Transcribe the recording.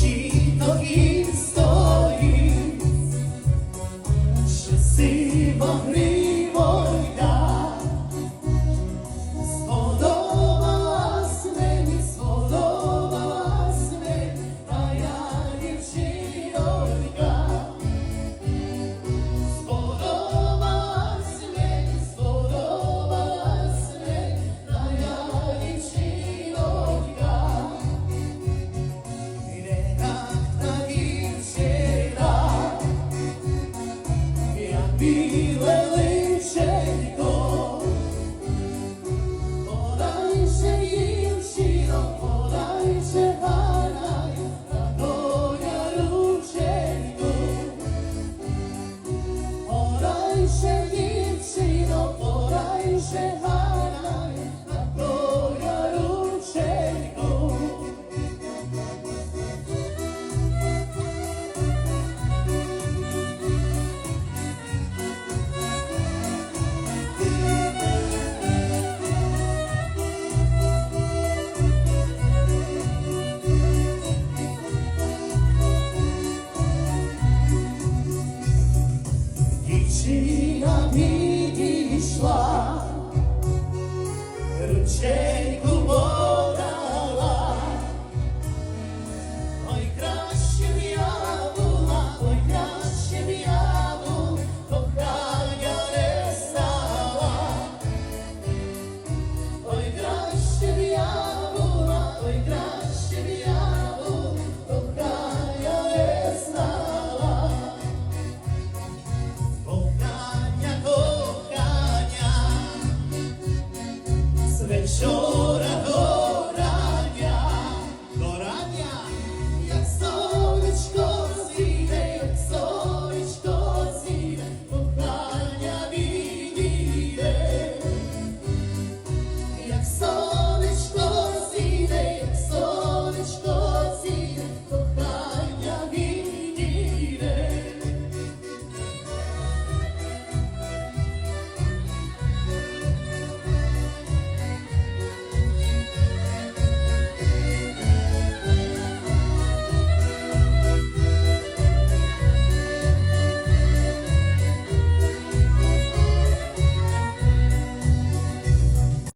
Щіто стоїть, що сива. біле личенько, подайше їм щиро, подайше гарай, та доня рученько, подайше їм щиро, подайше гарай. see of me. convención.